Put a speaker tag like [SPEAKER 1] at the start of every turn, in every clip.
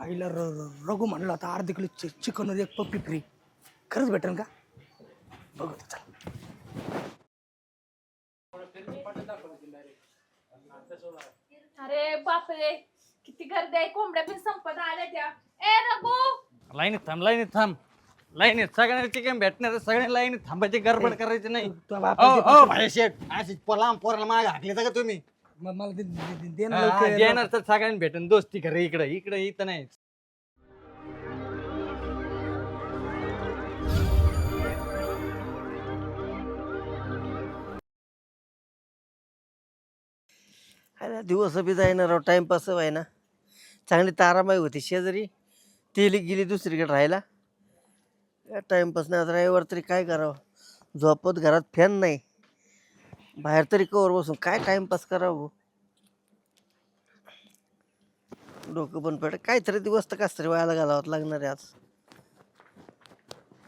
[SPEAKER 1] आईला र र- रघु म्हणलं आता अर्धा किलो चि चिकन एक पप्पी फ्री खरंच भेटेल का? बघू ते चल.
[SPEAKER 2] अरे बापरे किती गर्दी आहे. कोंबड्या पण संपत आल्या त्या. ए रघु!
[SPEAKER 3] लाईनीत थांब लाईनीत थांब. लाईनीत सगळ्यांना चिकन भेटणार सगळ्या लाईनीत थांबायची गडबड करायची नाही.
[SPEAKER 1] तुझ्या
[SPEAKER 3] ओ
[SPEAKER 1] बापाची
[SPEAKER 3] ओ भाई शेठ अशी पोला पोराला माग हाकले का तुम्ही?
[SPEAKER 1] म- मला दे- दे- दे- दे ना
[SPEAKER 3] हा,
[SPEAKER 1] लवकर.
[SPEAKER 3] देणार तर सगळ्यांनी भेटन. दोस्ती खरं इकडे इकडे इथं नाही.
[SPEAKER 4] अरे दिवस बी जाईना राव टाइमपास व्हायना. चांगली तारामाई होती शेजारी. ती ली- गेली दुसरीकडे राहायला. टाइमपास नाही आता रविवार तरी काय करावं? झोपत घरात फॅन नाही. बाहेर तरी कवर बसून काय टाइमपास करावं? डोकं पण पेट काहीतरी दिवस तर कस तरी व्हायला घालावं लागणार आहे आज.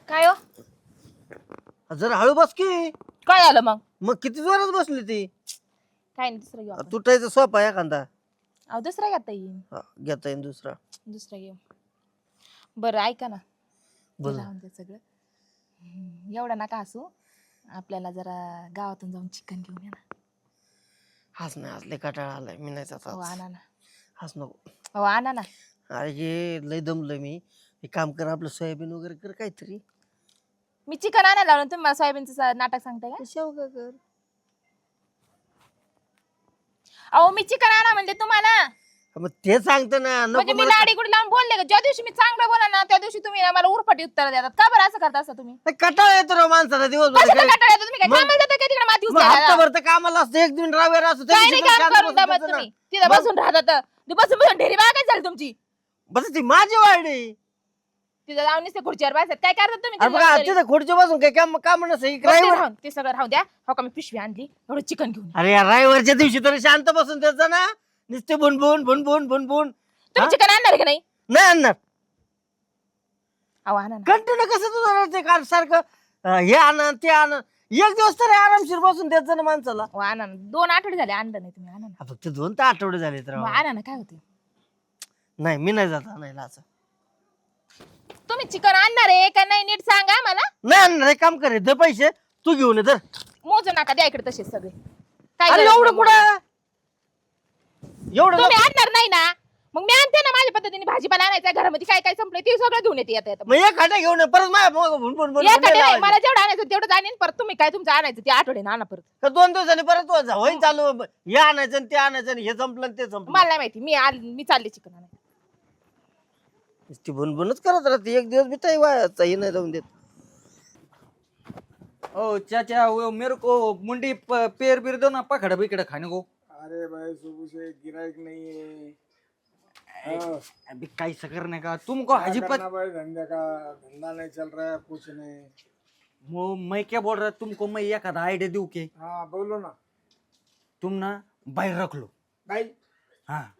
[SPEAKER 2] काय हो?
[SPEAKER 4] जरा हळू बस की.
[SPEAKER 2] काय आलं मग?
[SPEAKER 4] मग किती जोरात बसली ती?
[SPEAKER 2] काय नाही दुसरं घेऊ आपण.
[SPEAKER 4] तुटायचा सोपा एखादा.
[SPEAKER 2] अहो दुसरा घेता येईल
[SPEAKER 4] हा, घेता येईल दुसरा.
[SPEAKER 2] दुसरा घेऊ. बरं ऐका ना.
[SPEAKER 4] बोल.
[SPEAKER 2] सगळं. हम्म, एवढा नका असू आपल्याला जरा गावातून जाऊन चिकन घेऊन या ना.
[SPEAKER 4] हाच नाही आज लय कटाळा आलाय मी नाही जात
[SPEAKER 2] हो
[SPEAKER 4] आज.
[SPEAKER 2] आणा ना.
[SPEAKER 4] हाच नको.
[SPEAKER 2] हो आणा ना.
[SPEAKER 4] अरे लय दमलं मी. हे काम कर आपलं सोयाबीन वगैरे कर काहीतरी.
[SPEAKER 2] मी चिकन आणायला लावलं तुम्ही मला सोयाबीनचं सा- नाटक सांगताय का?
[SPEAKER 4] शेवगा कर.
[SPEAKER 2] अहो मी चिकन आणा म्हणजे तुम्हाला.
[SPEAKER 4] मग ते सांगतो ना
[SPEAKER 2] म्हणजे
[SPEAKER 4] नको
[SPEAKER 2] मी
[SPEAKER 4] मला
[SPEAKER 2] लाडी गुडी लावून बोलले का? ज्या दिवशी मी चांगलं बोला ना त्या दिवशी तुम्ही ना मला उरफटी उत्तर देतात. का बरं असं करता असं तुम्ही?
[SPEAKER 4] नाही, कटाळा येतो राव माणसाला दिवसभर.
[SPEAKER 2] कशाला
[SPEAKER 4] काय-
[SPEAKER 2] कंटाळा येतो? तुम्ही काय
[SPEAKER 4] मग-
[SPEAKER 2] कामाला जाता काय तिकडे माती
[SPEAKER 4] मग
[SPEAKER 2] उचलायला?
[SPEAKER 4] हप्ताभर तर कामाला असतं एक दिन रावेर असतो त्या
[SPEAKER 2] काय
[SPEAKER 4] दिवशी
[SPEAKER 2] नाही
[SPEAKER 4] पण
[SPEAKER 2] काम
[SPEAKER 4] शांत
[SPEAKER 2] करून
[SPEAKER 4] बसून ना.
[SPEAKER 2] तुम्ही तिथं
[SPEAKER 4] मग-
[SPEAKER 2] बसून राहतात ती बसून बसून ढेरी बागा काय झाली तुमची.
[SPEAKER 4] बस ती माझी वाडी.
[SPEAKER 2] तिथं जाऊन नुसते खुर्चीवर बसतात काय करतात तुम्ही
[SPEAKER 4] अरे
[SPEAKER 2] तिथं
[SPEAKER 4] बघा
[SPEAKER 2] घरी?
[SPEAKER 4] तिथं खुर्ची बसून काही काम काम नसतं
[SPEAKER 2] बघ ते राहून, ते सगळं राहू द्या. हो का मी पिशवी आणली. एवढं चिकन घेऊन. या.
[SPEAKER 4] अरे या ड्रायव्हरच्या दिवशी तरी शांत बसून त्याचं ना. नुसते बुनबुन बुनबुन बुनबुन
[SPEAKER 2] तुम्ही चिकन आणणार का नाही?
[SPEAKER 4] नाही आणणार.
[SPEAKER 2] अहो आणा ना.
[SPEAKER 4] कंटिन्यू कसं तुझं ते काल सारखं? अं, हे आणा ते आणा. एक दिवस तरी आरामशीर बसून द्यायचं ना माणसाला.
[SPEAKER 2] अहो, आणा ना. दोन आठवडे झाले आणलं नाही तुम्ही. आणा ना.
[SPEAKER 4] हा, फक्त दोन तर आठवडे झाले तर
[SPEAKER 2] मग आणा ना. काय होते
[SPEAKER 4] नाही मी नाही जात आणायला असं
[SPEAKER 2] तुम्ही चिकन आणणार आहे का नाही नीट सांगा मला
[SPEAKER 4] नाही आणणार हे काम करे दे पैसे. तू घेऊन ये तर
[SPEAKER 2] मोजू नका द्या इकडे तसेच सगळे. काय
[SPEAKER 4] अरे
[SPEAKER 2] गरज
[SPEAKER 4] एवढं
[SPEAKER 2] नाही.
[SPEAKER 4] कुठं? एवढं
[SPEAKER 2] तुम्ही
[SPEAKER 4] नको.
[SPEAKER 2] आणणार नाही ना मग मी आणते ना माझ्या पद्धतीने भाजीपाला आणायचा घरामध्ये काय काय संपलंय ते सगळं घेऊन येते येतं
[SPEAKER 4] मग एक खाटा घेऊन ये परत माझ्या मग भुन भुन भुन
[SPEAKER 2] या भुनकडे नाही,
[SPEAKER 4] लावायचं.
[SPEAKER 2] मला जेवढं आणायचं तेवढं आणीन परत तुम्ही काय तुमचं आणायचं ते आठवडे आणा परत
[SPEAKER 4] तर दोन दिवसांनी परत तू जा. होईन चालू हे आणायचं आणि ते आणायचं आणि हे संपलं आणि ते संपलं
[SPEAKER 2] मला नाही माहिती मी आल मी चालले चिकन आणायला
[SPEAKER 4] ती भुनभुनच करत राहते एक दिवस बी ताई वायाचा हे नाही जाऊन देत
[SPEAKER 3] ओ चाचा वो मेरे को मुंडी प- पेर बीर दो ना पकड़ बिकड़ खाने को
[SPEAKER 5] अरे भाई सुबह से गिराइक नहीं है। हाँ,
[SPEAKER 3] अभी कैसा करने का तुमको
[SPEAKER 5] क्या
[SPEAKER 3] हाजीपत
[SPEAKER 5] करना भाई धंधे का धंधा नहीं चल रहा है कुछ नहीं।
[SPEAKER 3] वो मैं क्या बोल रहा तुमको मैं एक आइडिया दूं के?
[SPEAKER 5] हाँ बोलो ना।
[SPEAKER 3] तुम ना बाहर रख लो।
[SPEAKER 5] भाई
[SPEAKER 3] हाँ।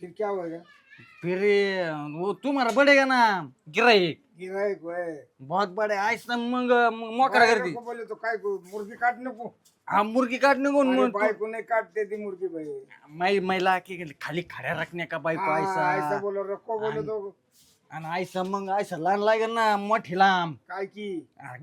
[SPEAKER 5] फिर क्या होएगा?
[SPEAKER 3] फिर ये, वो तुम्हारा बढ़ेगा ना गिराइक
[SPEAKER 5] गिराइक है
[SPEAKER 3] बहुत बड़े ऐसा मग मोकरा कर दी।
[SPEAKER 5] को बोले तो काय को मुर्गी काटने को?
[SPEAKER 3] हाँ मुर्गी काटने को
[SPEAKER 5] अरे
[SPEAKER 3] मग
[SPEAKER 5] भाई को नहीं काट देती मुर्गी भाई
[SPEAKER 3] तू- मैं महिला के खाली खड्या रखने का बाई को
[SPEAKER 5] हाँ, ऐसा
[SPEAKER 3] ऐसा
[SPEAKER 5] बोलो रखो बोले तो
[SPEAKER 3] आणि ऐसा मग ऐसा लहान लागेल ना मोठी लांब.
[SPEAKER 5] काय की?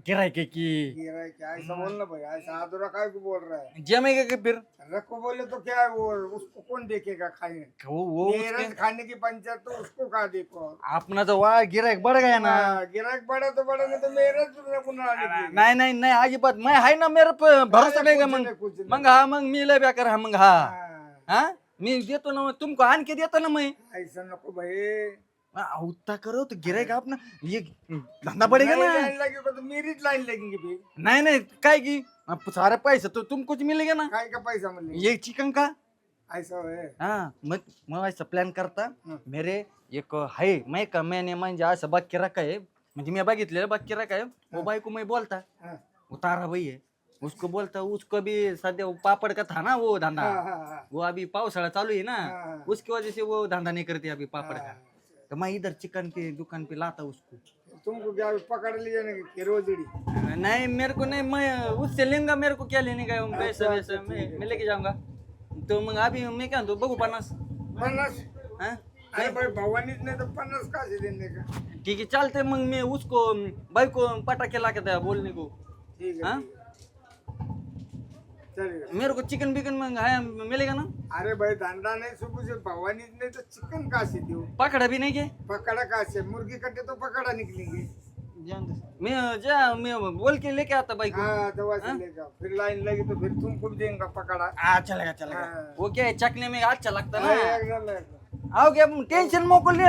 [SPEAKER 3] गिरायक की.
[SPEAKER 5] गिराइक ऐसा बोलना भाई ऐसा आधुरा काय को बोल रहा है
[SPEAKER 3] जमेगा कि फिर?
[SPEAKER 5] रखो बोले तो क्या है वो उसको कौन देखेगा खाने
[SPEAKER 3] वो वो
[SPEAKER 5] मेरा
[SPEAKER 3] उसके
[SPEAKER 5] खाने की पंचायत तो उसको कहा देखो?
[SPEAKER 3] अपना तो वाह गिरायक बढ़ गया ना?
[SPEAKER 5] गिराइक बढ़ा तो बढ़ा नहीं तो मेरा गुना
[SPEAKER 3] नाही नाही नाही अजिबात. मैं आहे ना मेरे पे भरोसा नाही का मग?
[SPEAKER 5] नाही, कुछ नाही.
[SPEAKER 3] मग हा मग मी लय बेकार हा मग हा.
[SPEAKER 5] हाँ,
[SPEAKER 3] हा? मी देतो ना मग तुमको आणखी देतो ना मैं
[SPEAKER 5] ऐसा नको भाई
[SPEAKER 3] उतना करो तो गिरायक अपना ये धंधा
[SPEAKER 5] नहीं
[SPEAKER 3] ना.
[SPEAKER 5] लाइन लगेगा तो मेरी लाइन लगेंगे भाई
[SPEAKER 3] नहीं नहीं काय की? अब सारे पैसे तो तुमको च मिलेगा ना.
[SPEAKER 5] काय का पैसा मिलेगा?
[SPEAKER 3] ये चिकन का
[SPEAKER 5] ऐसा है
[SPEAKER 3] हा मग मग असं प्लॅन करता. मेरे एक आहे मैं का मैंने म्हणजे असं बाकी रखा है. म्हणजे मी बघितलेलं बाकी रखा है. वो बाई को मैं बोलता.
[SPEAKER 5] हाँ,
[SPEAKER 3] वो तारा भाई है. उसको बोलता उसको भी सध्या पापड़ का था ना वो धंधा. वो अभी पावसाळा चालू है ना। उसकी वजह से वो धंधा नहीं करती अभी पापड़ का। तो मैं इधर चिकन की दुकान पे लाता उसको।
[SPEAKER 5] तुमको क्या पकड़ लिया ना कि रोजड़ी?
[SPEAKER 3] नहीं मेरे को नहीं मैं उससे लेंगा मेरे को क्या लेने का है, पैसे
[SPEAKER 5] अच्छा,
[SPEAKER 3] वैसे
[SPEAKER 5] अच्छा,
[SPEAKER 3] मैं मैं लेके जाऊँगा। तो मग अभी मैं क्या तो बघू पन्नास।
[SPEAKER 5] पन्नास?
[SPEAKER 3] हाँ?
[SPEAKER 5] अरे भाई भवानीच नाही तर पन्नास काशे देणे का।
[SPEAKER 3] ठीक है चलते मग मी उसको बाईको पटाके ला के बोलने को।
[SPEAKER 5] ठीक
[SPEAKER 3] हाँ? मेरे को चिकन बिकन में है मिलेगा ना?
[SPEAKER 5] अरे भाई धंधा नहीं सुबह से भवानीच नहीं तो चिकन कहाँ से दो
[SPEAKER 3] पकड़ा भी नहीं के
[SPEAKER 5] पकड़ा कहाँ से मुर्गी कटे तो पकड़ा निकलेंगे।
[SPEAKER 3] मैं जा मैं बोल के लेके आता बाइक
[SPEAKER 5] हाँ दवा से लेगा फिर लाइन लगी तो फिर तुमको भी देंगे पकड़ा।
[SPEAKER 1] हा चलेगा चलेगा।
[SPEAKER 5] हाँ।
[SPEAKER 3] वो क्या है चकने में अच्छा लगता
[SPEAKER 5] हाँ,
[SPEAKER 3] ना
[SPEAKER 5] एकदम, एकदम।
[SPEAKER 3] आओ क्या टेंशन मोको ले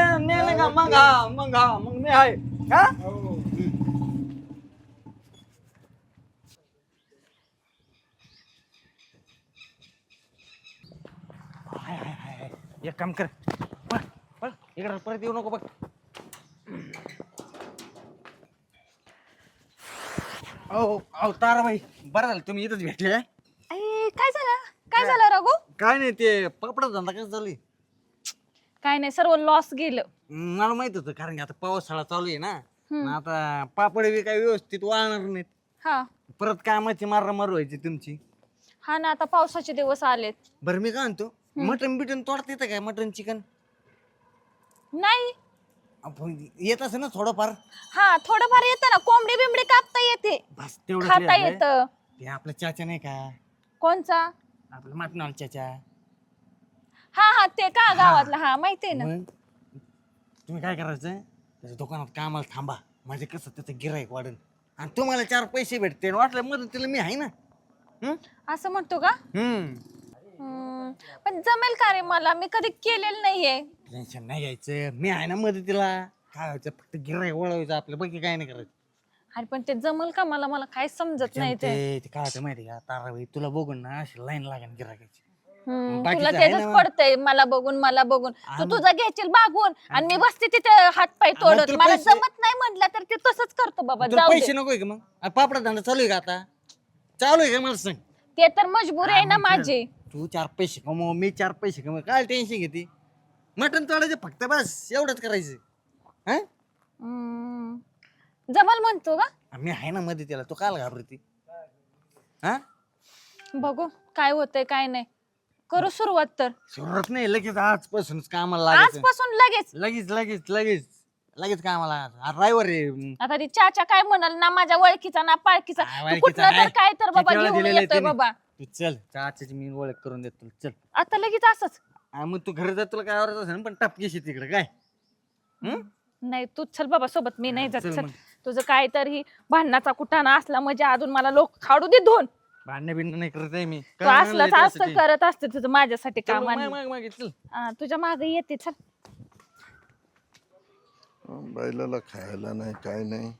[SPEAKER 3] का मंगा मंगा मंग में है? हाँ। एक काम कर. पळ पळ. इकडे परत येऊ नको बघ. ओ ओ ताराबाई बरं झालं तुम्ही इथंच भेटले काय?
[SPEAKER 6] काय झालं? काय झालं रघु?
[SPEAKER 3] काय नाही ते पापडा धंदा कसं आहे?
[SPEAKER 6] काय नाही सर्व लॉस गेलं.
[SPEAKER 3] मला माहीत होतं कारण की आता पावसाळा चालू आहे ना. मग आता पापड बी काही व्यवस्थित वाळणार नाहीत.
[SPEAKER 6] हा.
[SPEAKER 3] परत कामाची मारामार व्हायची तुमची.
[SPEAKER 6] हा ना आता पावसाचे दिवस आलेत.
[SPEAKER 3] बरं मी काय म्हणतो? मटन बिटन तोडता येतं काय मटन चिकन?
[SPEAKER 6] नाही.
[SPEAKER 3] येत असं ना थोडंफार?
[SPEAKER 6] हा थोडंफार येतं ना. कोंबडी बिंबडी कापता येते.
[SPEAKER 3] बस तेवढं
[SPEAKER 6] खाता. येतं.
[SPEAKER 3] ते आपला चाचा नाही का?
[SPEAKER 6] कोणचा?
[SPEAKER 3] आपला मटणाला चाचा.
[SPEAKER 6] हा हा ते का गावातला? हा माहितीये ना.
[SPEAKER 3] मग? तुम्ही काय करायचं? त्याच्या दुकानात कामाला थांबा. म्हणजे कसं त्याचं गिराईक वाढेल आणि तुम्हाला चार पैसे भेटते वाटलं मदतीला मी आहे ना? हम्म?
[SPEAKER 6] असं म्हणतो का?
[SPEAKER 3] हम्म.
[SPEAKER 6] हम्म, पण जमेल का रे मला? मी कधी केलेलं नाहीये.
[SPEAKER 3] टेन्शन नाही घ्यायचं. मी आहे ना मदतीला. काय व्हायचं? फक्त गिराईक वळवायचं आपलं. बाकी काय नाही करायचं
[SPEAKER 6] अरे पण ते जमल का मला? मला काय समजत नाही ते.
[SPEAKER 3] ते ते काय होतं माहिती का? ताराबाई तुला बघून ना अशी लाईन लागेल गिरायकाची
[SPEAKER 6] हम्म,
[SPEAKER 3] बाकीचं
[SPEAKER 6] तुला
[SPEAKER 3] आहे
[SPEAKER 6] त्याच
[SPEAKER 3] ना मग.
[SPEAKER 6] पडतंय. मला बघून मला बघून. तू. तुझा घेशील बागून. आणि मी बसते तिथे हातपाय
[SPEAKER 3] मग
[SPEAKER 6] तोडत.
[SPEAKER 3] तुला
[SPEAKER 6] मला
[SPEAKER 3] पैसे-
[SPEAKER 6] जमत नाही म्हटलं तर ते तसंच करतो बाबा.
[SPEAKER 3] तुला
[SPEAKER 6] जाऊ
[SPEAKER 3] पैसे
[SPEAKER 6] दे
[SPEAKER 3] नकोय का मग? पापडा धंदा चालू आहे का आता? चालू आहे का मला सांग?
[SPEAKER 6] ते तर मजबूर आहे ना. माझी.
[SPEAKER 3] तू चार पैसे कमव मी चार पैसे कमव काय टेन्शन घेते? मटन तोडायचं फक्त बस एवढंच करायचं. हा?
[SPEAKER 6] हम्म, जमल म्हणतो का?
[SPEAKER 3] मी आहे ना मध्ये त्याला तू काल घाबरती? हा?
[SPEAKER 6] बघू काय होतंय काय नाही. करू सुरुवात तर.
[SPEAKER 3] सुरुवात नाही लगेच आजपासूनच कामाला लागायचं.
[SPEAKER 6] आजपासून लगेच.
[SPEAKER 3] लगेच लगेच लगेच. लगेच कामाला ड्रायव्हर आहे
[SPEAKER 6] आता ती चाचा काय म्हणाल ना माझ्या ओळखीचा ना पाळखीचा.
[SPEAKER 3] हा,
[SPEAKER 6] तू
[SPEAKER 3] ओळखीचा
[SPEAKER 6] कुठनं तर. काय? तर बाबा
[SPEAKER 3] किती वेळा
[SPEAKER 6] घेऊन
[SPEAKER 3] दिलेलं आहे
[SPEAKER 6] येतोय
[SPEAKER 3] त्याने.
[SPEAKER 6] बाबा.
[SPEAKER 3] तू चल. चाचाची मी ओळख करून देतो चल.
[SPEAKER 6] आता लगेच असंच.
[SPEAKER 3] हा, मग तू घरी जात तुला काय आवडत असेल ना, पण टपकीशी तिकडे काय? हम्म?
[SPEAKER 6] नाही तू चल बाबा सोबत मी नाही जात
[SPEAKER 3] चल
[SPEAKER 6] चल.
[SPEAKER 3] मग.
[SPEAKER 6] तुझं काय तर ही भांडणाचा कुठाना असला म्हणजे अजून मला लोक खाडू दे धुवून
[SPEAKER 3] भांडण बिंड नाही करत आहे मी.
[SPEAKER 6] तू असलंच असं करत असते तुझं माझ्यासाठी काम
[SPEAKER 3] चल.
[SPEAKER 6] तुझ्या मागे येते चल.
[SPEAKER 7] बैलाला खायला नाही काय नाही.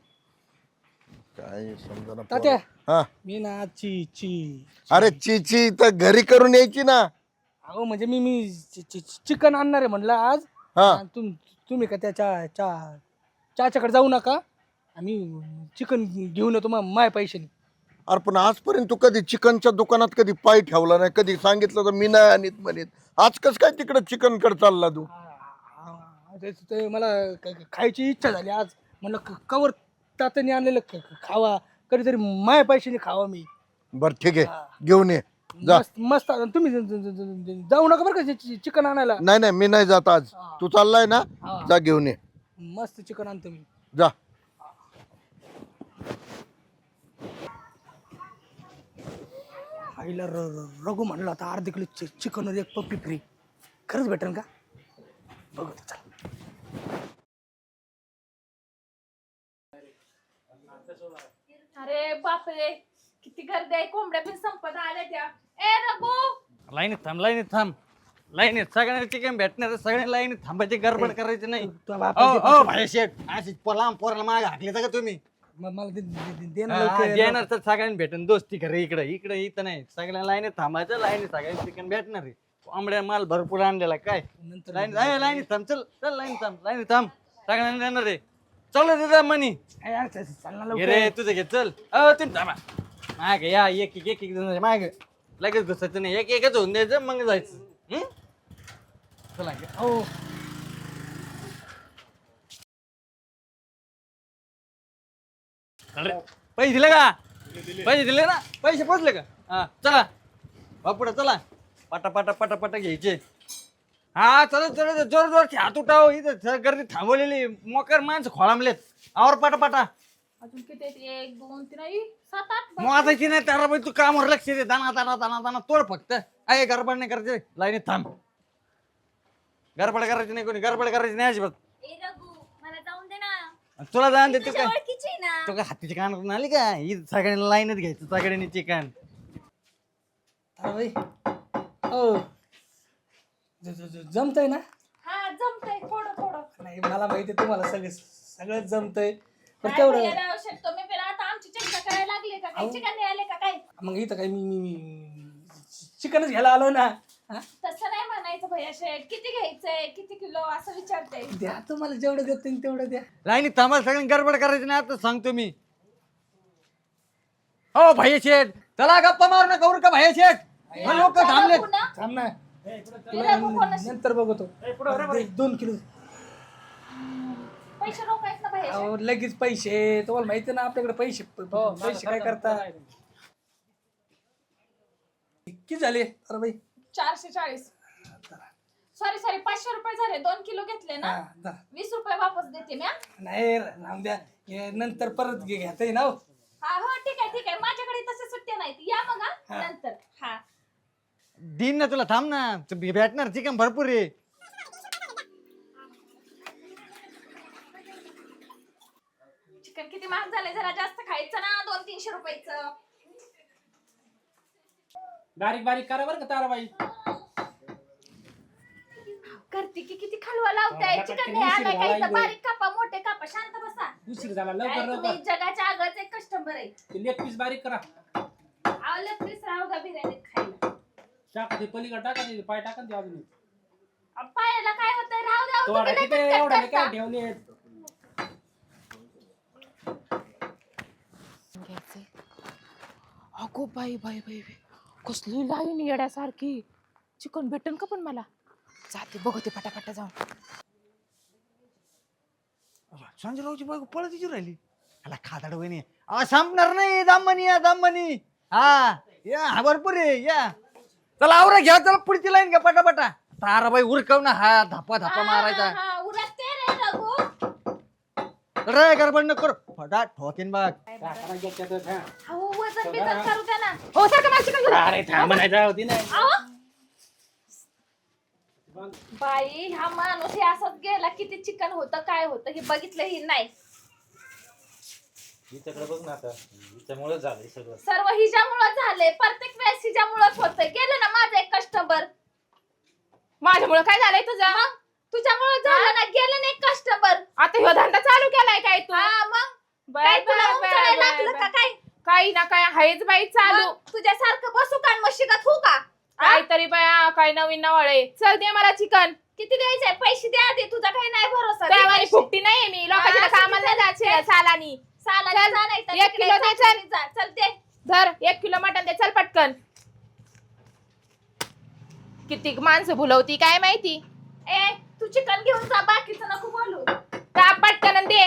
[SPEAKER 7] काय समजा
[SPEAKER 1] तात्या.
[SPEAKER 7] हा.
[SPEAKER 1] मी ना ची ची.
[SPEAKER 7] अरे चिची तर घरी करून यायची ना.
[SPEAKER 1] अहो म्हणजे मी मी चिकन आणणार आहे म्हणलं आज.
[SPEAKER 7] हा.
[SPEAKER 1] आणि तुम तुम्ही का त्याच्या चा चाच्याकडे जाऊ नका. आम्ही चिकन घेऊन येतो मग माय पैशाने.
[SPEAKER 7] अरे पण आजपर्यंत तू कधी चिकनच्या दुकानात कधी पाय ठेवला नाही. कधी सांगितलं तर मी नाही आणत म्हणत. आज कस काय तिकडे चिकनकडे चालला तू?
[SPEAKER 1] आ- आ- ते- ते मला क- क- खायची इच्छा झाली आज. म्हणलं क- कवर तात्याने आणलेलं ख- ख- खावा. कधीतरी माय पैशाने खावा मी.
[SPEAKER 7] बर ठीक आहे. घेऊन ये. जा.
[SPEAKER 1] मस्त मस्त. आणि तुम्ही ज- ज- ज- ज- जाऊ नका बरं का चिकन आणायला.
[SPEAKER 7] नाही नाही मी नाही जात आज. तू चाललाय ना?
[SPEAKER 1] हा.
[SPEAKER 7] जा घेऊन ये.
[SPEAKER 1] मस्त चिकन आणतो मी.
[SPEAKER 7] जा.
[SPEAKER 1] आईला र- र- रघु म्हणलं आता अर्धा किलो चि- चिकनवर एक पप्पी फ्री. खरंच भेटेल का? बघू आता, चल.
[SPEAKER 6] अरे बापरे किती गर्दी आहे. कोंबड्या पण संपत आल्या त्या. ए रघु!
[SPEAKER 3] लाईनीत थांब लाईनीत थांब. लाईनीत सगळ्यांना चिकन भेटणार सगळ्या लाईनीत थांबायची गडबड करायची नाही. भाई शेठ अशी लांब पोराला माग हाकले का तुम्ही?
[SPEAKER 1] मला दे- दे- दे- दे ना
[SPEAKER 3] हा,
[SPEAKER 1] लवकर.
[SPEAKER 3] देणार तर सगळ्यांना भेटन. दोस्ती खरं इकडे इकडे इथं नाही. सगळ्या लाईनीत थांबायचं लाईनीत सगळ्यांना चिकन भेटणार आहे. कोंबड्या माल भरपूर आणलेला काय?
[SPEAKER 1] नंतर
[SPEAKER 3] लाईन लाईनीत थांब. चल चल लाईन थांब. लाईनीत थांब. सगळ्यांना देणार आहे. चल देता मनी.
[SPEAKER 1] ए, यार, चल चल ना
[SPEAKER 3] घे रे तुझं घे चल. अ तुम्ही थांबा. माग या एक एक एक एक जण माग. लगेच घुसायचं नाही. एक एकच होऊन द्यायचं मग जायचं. हं? चला घे.
[SPEAKER 1] हो
[SPEAKER 3] पैसे दिले का? पैसे दिले. ना? पैसे पोचले का? हा चला. बापुडा चला. पटा पटा पटा पटा घ्यायचे. हा चल चल जोर जोर हात उठाव. इथं गर्दी थांबवलेली मोकर माणसं खोळांबलेत आवर पाटा पाटा.
[SPEAKER 6] अजून किती आहेत? एक दोन तीन आई, सात आठ
[SPEAKER 3] मोजायची नाही त्याला बाई तू कामावर लक्ष दे. दाना दाना दाना दाना तोड फक्त. आहे गडबड नाही करायची. लाईनीत थांब. गडबड करायची नाही कोणी. गडबड करायची नाही अजिबात.
[SPEAKER 8] ए रघु मला जाऊन दे ना.
[SPEAKER 3] आणि तुला जाण देतो
[SPEAKER 8] तुझ्या
[SPEAKER 3] काय?
[SPEAKER 8] ओळखीची आहे ना.
[SPEAKER 3] तो काय हातीच्या कानातून आली का ही सगळ्यांनी लाईनच घ्यायचं सगळ्यांनी चिकन.
[SPEAKER 1] हो. जमतंय ना?
[SPEAKER 6] हा जमतंय थोडं थोडं.
[SPEAKER 1] नाही मला माहिती तुम्हाला सगळे सगळं जमतंय. पण
[SPEAKER 6] काय
[SPEAKER 1] तेवढं
[SPEAKER 6] तुम्ही आता आमची चर्चा करायला लागले का? काही
[SPEAKER 1] अहो.
[SPEAKER 6] चिकन नाही आले का काय?
[SPEAKER 1] मग इथं काय मी मी मी चिकनच घ्यायला आलो ना. हा?
[SPEAKER 6] तसं नाही म्हणायचं भैया शेठ. किती घ्यायचंय? किती किलो? असं विचारते
[SPEAKER 1] द्या तुम्हाला जेवढं देत तेवढं द्या.
[SPEAKER 3] लाईनीत थांबा सगळ्यांनी गडबड करायची नाही आता सांगतो मी. हो भैया शेठ चला गप्पा मारू नका उरका भैया शेठ. लोक थांबलेत.
[SPEAKER 1] थांब ना.
[SPEAKER 6] तुला
[SPEAKER 1] नंतर बघतो. दोन किलो.
[SPEAKER 6] पैसे रोखायच ना भैया शेठ.
[SPEAKER 1] अहो, लगेच पैसे. तुम्हाला माहिती ना आपल्याकडे पैसे प- पैसे काय करता? किती झाले? अरे बाई.
[SPEAKER 6] चारशे चाळीस. सॉरी सॉरी पाचशे रुपये झाले. दोन किलो घेतले ना?
[SPEAKER 1] हा.
[SPEAKER 6] वीस रुपये वापस देते मी हा?
[SPEAKER 1] नाही राहून द्या. हे नंतर परत घे- घेता येईल ना हो.
[SPEAKER 6] हा हो ठीक आहे ठीक आहे. माझ्याकडे तसे सुट्ट्या नाहीत. या मग हा,
[SPEAKER 1] हा.
[SPEAKER 6] नंतर. हा.
[SPEAKER 3] दिन ना तुला थांब ना. तू भे- भेटणार चिकन भरपूर आहे.
[SPEAKER 6] चिकन किती महाग झाले जरा जास्त खायचं ना दोन तीनशे रुपयाचं.
[SPEAKER 9] बारीक बारीक करा बरं का ताराबाई.
[SPEAKER 6] करते की किती खालवा लावताय?
[SPEAKER 9] हा,
[SPEAKER 6] चिकन नाही आलाय काही तर बारीक कापा मोठे कापा शांत बसा.
[SPEAKER 9] उशीर झाला
[SPEAKER 6] काय
[SPEAKER 9] लवकर.
[SPEAKER 6] तुम्ही
[SPEAKER 9] लवकर
[SPEAKER 6] जगाच्या आगच एक कस्टमर आहे.
[SPEAKER 9] ते लेग पीस बारीक करा.
[SPEAKER 6] आवलं प्लीज राहू का बिर्याणीत खायला?
[SPEAKER 9] टाका ते पलीकडे टाका ते पाय टाका ते अजून.
[SPEAKER 6] अहो, पायाला काय होतंय? राहू द्या
[SPEAKER 9] तो
[SPEAKER 6] तुम्ही
[SPEAKER 9] आता
[SPEAKER 6] लय
[SPEAKER 9] किती
[SPEAKER 6] कटकट
[SPEAKER 9] एवढ्या
[SPEAKER 6] करता.
[SPEAKER 9] काय ठेवले?
[SPEAKER 6] अगो बाई बाई बाई बाई. कसली लाईन येड्यासारखी. चिकन भेटन का पण मला? जाते बघते पटापटा जाऊन.
[SPEAKER 3] संजयरावची बायको पळत तिची राहिली. त्याला खादाड वहिनी. अहो संपणार नाही दामनी या दामनी हा. या हा भरपूर आहे या. चला आवरा घ्या चला पुढची लाईन घ्या पटापटा. ताराबाई उरकव ना हा धापा धापा मारायचा.
[SPEAKER 6] उरकते रे रघु.
[SPEAKER 3] रे गडबड न कर. फटा ठोकीन बघ
[SPEAKER 9] टाका त्याच्यात, हा.
[SPEAKER 6] अहो वजन बिजन करू द्या ना. हो सारखं
[SPEAKER 9] अरे थांब नाही
[SPEAKER 6] बाई हा माणूस हे असंच गेला किती चिकन होतं काय होतं हे बघितलंही नाही.
[SPEAKER 10] हिच्याकडे बघ ना आता. हिच्यामुळे झालंय सगळं.
[SPEAKER 6] सर्व हिच्यामुळं झालंय. प्रत्येक वेळेस हिच्यामुळंच होतंय. गेलं ना माझं एक कस्टमर
[SPEAKER 2] माझ्यामुळे काय झालंय तुझं?
[SPEAKER 6] मग? तुझ्यामुळं झालं ना? गेलं ना एक कस्टमर
[SPEAKER 2] आता ह्यो धंदा चालू केलाय काय तू?
[SPEAKER 6] हा मग? काय लागलं. का काय?
[SPEAKER 2] काही ना काय आहेच बाई चालू.
[SPEAKER 6] मग? तुझ्यासारखं बसू का मशिगत होऊ का?
[SPEAKER 2] काहीतरी बाया काय नवीन नवळे चल दे मला चिकन.
[SPEAKER 6] किती द्यायचंय? पैसे द्या आधी. तुझा काही नाही भरोसा. दे पैसे.
[SPEAKER 2] फुकटी नाहीये मी. लोकांच्या
[SPEAKER 6] हा,
[SPEAKER 2] कामाला नाही जायचे सालानी. चल, एक किलो दे, चल.
[SPEAKER 6] जा, चल दे.
[SPEAKER 2] धर एक किलो मटन दे चल पटकन. किती माणसं भुलवती काय माहिती?
[SPEAKER 6] ए तू चिकन घेऊन जा बाकीचं नको बोलू.
[SPEAKER 2] का पटकन आणि दे.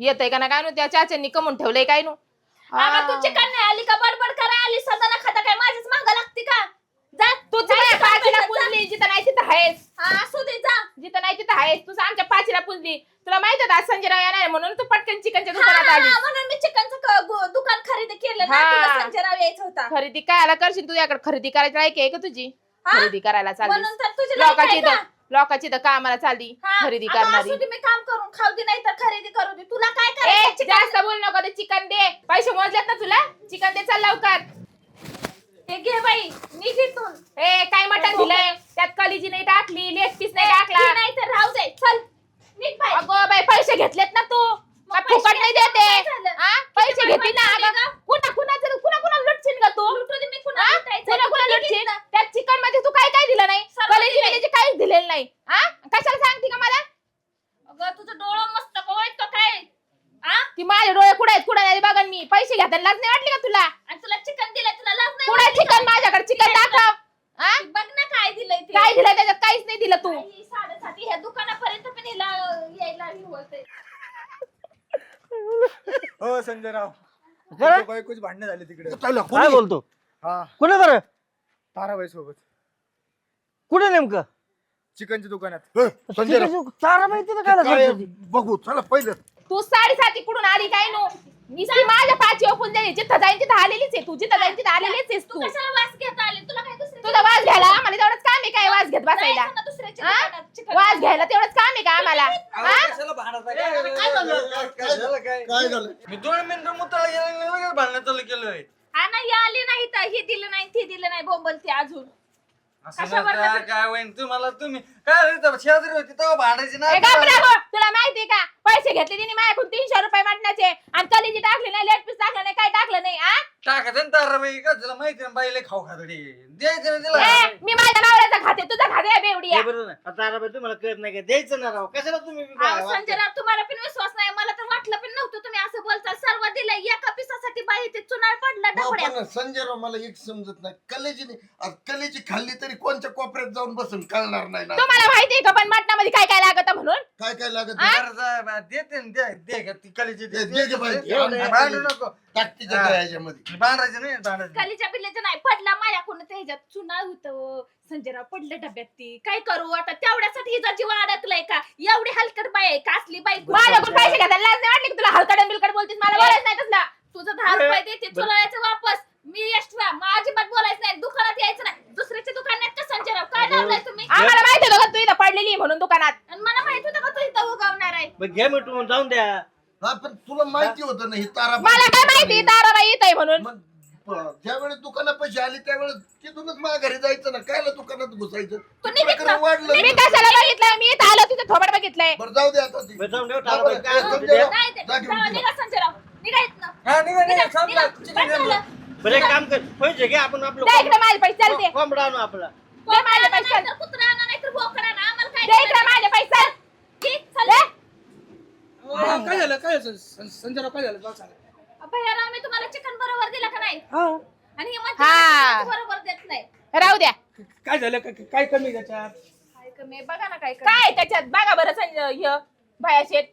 [SPEAKER 2] येतय का ना काय नु? त्या चाच्यांनी कमून ठेवलंय काय नु?
[SPEAKER 6] अगं तू चिकन नाही आली का? बडबड करा आली सदा ना खाता काय? माझीच माग लागते का? जा.
[SPEAKER 2] माझ्या पाचीला. पुजली जिथं नाही तिथं आहेस.
[SPEAKER 6] हा असू दे जा.
[SPEAKER 2] जिथं नाही तिथं आहेस. तू आमच्या पाचीला पुजली. तुला माहीत होतं आज संजय राव येणार आहे म्हणून तू पटकन चिकनच्या
[SPEAKER 6] हा,
[SPEAKER 2] दुकानात आली
[SPEAKER 6] हा, म्हणून मी चिकनचं दुकान खरेदी केलं ना
[SPEAKER 2] हा.
[SPEAKER 6] तुला संजय राव यायचा होता.
[SPEAKER 2] खरेदी कायला करशील तुझ्याकडे. खरेदी करायची आहे का तुझी?
[SPEAKER 6] हा?
[SPEAKER 2] खरेदी करायला चालली
[SPEAKER 6] तर तुझी
[SPEAKER 2] लोकांची
[SPEAKER 6] आहे का?
[SPEAKER 2] इथं लोकांची इथं कामाला चालली.
[SPEAKER 6] हा,
[SPEAKER 2] खरेदी
[SPEAKER 6] अगं,
[SPEAKER 2] करणारी.
[SPEAKER 6] असू दे मी काम करून खाऊ दे नाही तर खरेदी करू दे. तुला काय
[SPEAKER 2] ए
[SPEAKER 6] करायचं? चिकन
[SPEAKER 2] जास्त बोल नको ते चिकन दे. पैसे मोजलेत ना तुला? चिकन दे चल लवकर.
[SPEAKER 6] हे घे बाई निघ इथून.
[SPEAKER 2] ए काय मटण दिलंय? त्यात कलिजी नाही टाकली लेग पीस नाही टाकला.
[SPEAKER 6] नाही तर राहू दे. चल निघ बाई.
[SPEAKER 2] अगो बाई पैसे घेतलेत ना तू.
[SPEAKER 6] मग
[SPEAKER 2] का फुकट
[SPEAKER 6] पैसे
[SPEAKER 2] नाही देते.
[SPEAKER 6] काय झालं?
[SPEAKER 2] हा? पैसे
[SPEAKER 6] किती
[SPEAKER 2] घेतली ना अगं. कुणा कुणाचं कुणा कुणा लुटशील का तू
[SPEAKER 6] लुटू दे मी कुणा
[SPEAKER 2] हा?
[SPEAKER 6] लुटायचं?
[SPEAKER 2] कुणा कुणा
[SPEAKER 6] तू
[SPEAKER 2] लुटशील
[SPEAKER 6] निघ ना.
[SPEAKER 2] त्यात चिकनमध्ये तू काय काय दिलं नाही
[SPEAKER 6] सर्व
[SPEAKER 2] कलेजी
[SPEAKER 6] दिलंय.
[SPEAKER 2] बिलेजी काहीच दिलेलं नाही हा कशाला सांगते का मला
[SPEAKER 6] अगं तुझं डोळं मस्त कवळत का काय आ
[SPEAKER 2] ती माझे डोळे कुठे आहेत कुठे नाही बघन मी पैसे घेताना लाज नाही वाटली का तुला
[SPEAKER 6] आणि तुला चिकन दिलंय तुला लाज नाही
[SPEAKER 2] कुठे
[SPEAKER 6] वाटली का?
[SPEAKER 2] चिकन माझ्याकडे चिकन दाखव हा?
[SPEAKER 6] बघ ना काय दिलंय ते
[SPEAKER 2] काय दिलं त्याच्यात काहीच नाही दिलं तू
[SPEAKER 6] आई, साडेसाती ह्या दुकानापर्यंत पण हिला यायला हे होतंय
[SPEAKER 5] बायकोच भांडणं झाले तिकडे.
[SPEAKER 3] काय बोलतो?
[SPEAKER 11] हा.
[SPEAKER 4] कुठे बरं
[SPEAKER 11] ताराबाई सोबत.
[SPEAKER 4] कुठे नेमकं?
[SPEAKER 11] चिकनच्या दुकानात.
[SPEAKER 7] संजय
[SPEAKER 4] तारा माहिती काय
[SPEAKER 7] काय? बघू चला पहिलं.
[SPEAKER 2] तू साडेसाती कुठून आली काय नो? मी ती माझ्या पाची ओपून जाईल? जिथं जाईन तिथं आलेलीच आहे तू. जिथं जाईन तिथं आलेलीच आहेस
[SPEAKER 6] तू
[SPEAKER 2] तू.
[SPEAKER 6] कशाला वास घेता आले? तुला काय
[SPEAKER 2] तुझा वास घ्यायला आम्हाला तेवढंच काम आहे काय वास घेत बसायला?
[SPEAKER 6] जायचं ना दुसऱ्याच्या
[SPEAKER 2] हा?
[SPEAKER 6] दुकानात चिकन
[SPEAKER 2] वास घ्यायला तेवढंच काम आहे का आम्हाला? हा?
[SPEAKER 3] कशाला भांडत आहे?
[SPEAKER 7] काय झालं? काय- काय झालं?
[SPEAKER 3] काय
[SPEAKER 7] काय? झालं?
[SPEAKER 3] मी दोन मिनिटं गेला भांडणं चालू केलंय.
[SPEAKER 6] हे आली नाही तर हे दिलं नाही ते दिलं नाही अजून.
[SPEAKER 3] असं
[SPEAKER 6] कशावर
[SPEAKER 3] नसतं,
[SPEAKER 6] नसतं?
[SPEAKER 3] काय होईन? तुम्हाला तुम्ही काय रे तेव्हा शेजारी होती तेव्हा भांडायची ना.
[SPEAKER 2] ए, घाबरा गो. तुला माहितीये का? पैसे घेतले तिने माझ्याकडून तीनशे रुपये वाटण्याचे. आणि कलिजी टाकले नाही लेट पीस टाकलं नाही काय टाकलं नाही आ?
[SPEAKER 3] टाकायचं ना ताराबाई का तुला माहिती ना बाईले खाऊ खातडी द्यायचं ना तिला.
[SPEAKER 2] ए, मी माझ्या नवऱ्याचा खाते तुझा खाते
[SPEAKER 4] हे बरोबर आहे. आता ताराबाई तुम्हाला कळत नाही का? द्यायचं ना राव. कशाला तुम्ही बी
[SPEAKER 6] अहो,
[SPEAKER 4] वागता?
[SPEAKER 6] संजय राव तुम्हाला पण विश्वास नाही. मला तर वाटलं पण नव्हतं तुम्ही असं बोलता. सर्व दिलं एका पिसासाठी बाई ते चुनाळ पडला डबड्यात
[SPEAKER 7] बापानं संजय राव मला एक समजत नाही. कलेजी कलेची खाल्ली तरी कोणत्या कोपऱ्यात जाऊन बसून कळणार नाही ना?
[SPEAKER 2] तुम्हाला माहितीये का? पण मटणामध्ये काय काय लागत म्हणून?
[SPEAKER 7] काय काय लागत
[SPEAKER 3] बरं जा, बा, देते ना, दे दे का? ती कलीची दे
[SPEAKER 7] दे, दे गं बाई, दे.
[SPEAKER 3] दे. भांडू नको.
[SPEAKER 7] टाकतीच्या
[SPEAKER 3] हा.
[SPEAKER 7] ह्याच्यामध्ये
[SPEAKER 3] भांडायचं नाही भांडायचं
[SPEAKER 6] कलीच्या पिल्ल्याचं नाही पडला माझ्याकडून ते ह्याच्यात? चुनाळ होतं संजयराव पडलं डब्यात ती. काय करू आता? तेवढ्यासाठी हिचा जीव अडकलाय का? एवढी हलकट बाई आहे का? असली बाई
[SPEAKER 2] माझ्याकडून पैसे घ्यायला लाज नाही वाटली का तुला? हलकड बिलकड बोलतीस? मला बोलायचं नाही तसला.
[SPEAKER 6] तुझं दहा रुपये देते चुनाळ्याचं वापस. मी एक्स्ट्रा माझी बात बोलायचं नाही. दुकानात यायचं नाही. दुसऱ्याच्या दुकानात का संजयराव काय लावलाय तुम्ही?
[SPEAKER 2] आम्हाला माहिती होतं का तू इथं पडलेली आहे म्हणून दुकानात?
[SPEAKER 6] आणि मला माहीत होतं का तू इथं उगवणार आहे?
[SPEAKER 4] मग घ्या जाऊन द्या.
[SPEAKER 7] हा पण तुला माहिती होतं ना ही तारा
[SPEAKER 2] मला काय माहिती ताराबाई येत आहे म्हणून.
[SPEAKER 7] मग ज्या वेळेस दुकानात पैसे आले त्यावेळेस तिथूनच माझ्या घरी जायचं ना. कायला दुकानात घुसायचं?
[SPEAKER 6] तू निघित
[SPEAKER 7] प्रकरण
[SPEAKER 6] ना.
[SPEAKER 7] वाढलं
[SPEAKER 2] मी कशाला बघितलं मी इथं आलो तुझं थोबड बघितलंय.
[SPEAKER 7] बरं जाऊ दे आता ती.
[SPEAKER 4] बरं, जाऊन काय.
[SPEAKER 6] नाही ते- जाऊ. निघा
[SPEAKER 3] हा निघा निघा
[SPEAKER 6] निघा,
[SPEAKER 3] संपला
[SPEAKER 6] निघा. काय. झालं?
[SPEAKER 4] बरं एक काम कर पैसे घ्या आपण आपलं
[SPEAKER 2] दे इकडे माझे पैसे चालते
[SPEAKER 4] कोंब- कोंबडा आणू आपला.
[SPEAKER 2] दे माझे पैसे.
[SPEAKER 6] तर कुत्रा आणा नाही तर बोकड आणा आम्हाला काय
[SPEAKER 2] दे इकडे माझे पैसे.
[SPEAKER 6] की, चल.
[SPEAKER 1] अहो, काय झालं? काय झालं? सं- संजय राव काय झालं? मला सांगा.
[SPEAKER 6] भैयाराव मी तुम्हाला चिकन बरोबर दिला का नाही?
[SPEAKER 1] हा.
[SPEAKER 6] आणि हे मच्छी
[SPEAKER 2] हा.
[SPEAKER 6] बरोबर देत नाही.
[SPEAKER 2] राहू द्या.
[SPEAKER 1] काय झालं? काय- काय कमी त्याच्यात?
[SPEAKER 6] काय कमी आहे? बघा ना काय कमी.
[SPEAKER 2] काय त्याच्यात? बघा बरं संजय ह्य बाया शेत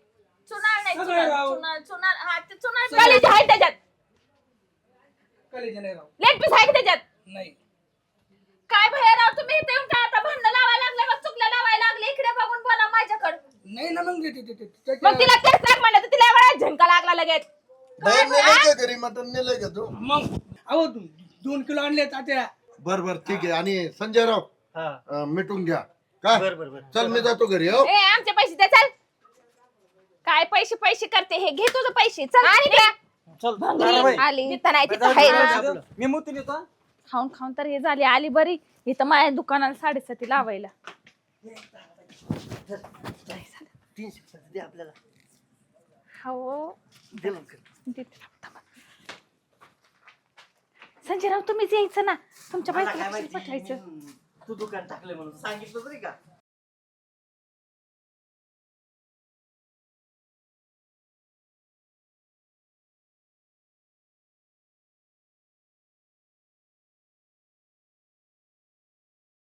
[SPEAKER 6] चुनाळ नाही
[SPEAKER 1] सगळं राव.
[SPEAKER 6] चुनाळ चुनाळ हा ते चुनाळ
[SPEAKER 2] कॉलेज आहे त्याच्यात.
[SPEAKER 1] कलेजी नाही राव.
[SPEAKER 2] लेट पीस आहे का त्याच्यात.
[SPEAKER 1] नाही.
[SPEAKER 6] काय भैयाराव तुम्ही इथे येऊन काय आता भांडण लावायला लागले का? चुकल्या लावायला लागले इकडे बघून बोला माझ्याकडे.
[SPEAKER 1] नाही ना मग ते- ते- ते- ते-
[SPEAKER 2] मग तिला तेच म्हणलं तर तिला एवढा झंका लागला लगेच.
[SPEAKER 7] बाहेर नेलंय का घरी? मटण नेलंय का तू?
[SPEAKER 1] मग अहो दो- दोन किलो आणले तात्या.
[SPEAKER 7] बर बर ठीक आहे. आणि संजय राव
[SPEAKER 4] हा.
[SPEAKER 7] अं, मिटून घ्या. काय?
[SPEAKER 4] बरं बरं बरं.
[SPEAKER 7] चल मी जातो घरी हो.
[SPEAKER 2] ए आमचे पैसे द्या चल.
[SPEAKER 6] काय पैसे पैसे करते हे? घे तुझं पैसे चल.
[SPEAKER 2] आणि काय
[SPEAKER 3] चल
[SPEAKER 2] भंगरी
[SPEAKER 3] ताराबाई.
[SPEAKER 2] आली जिथं नाही तिथं
[SPEAKER 3] बरं,
[SPEAKER 2] आहे
[SPEAKER 3] जाऊ दे. मी मुती नेतो
[SPEAKER 6] खाऊन खाऊन तर हे झाली आली बरी इथं माझ्या दुकानाला साडेसाती लावायला
[SPEAKER 4] तीनशे आपल्याला
[SPEAKER 6] हो
[SPEAKER 4] दे लवकर.
[SPEAKER 6] देते. थांबा. संजयराव तुम्हीच यायचं ना तुमच्या
[SPEAKER 4] मला काय माहिती
[SPEAKER 6] पाठवायचं
[SPEAKER 4] तू दुकान टाकले म्हणून सांगितलं तरी का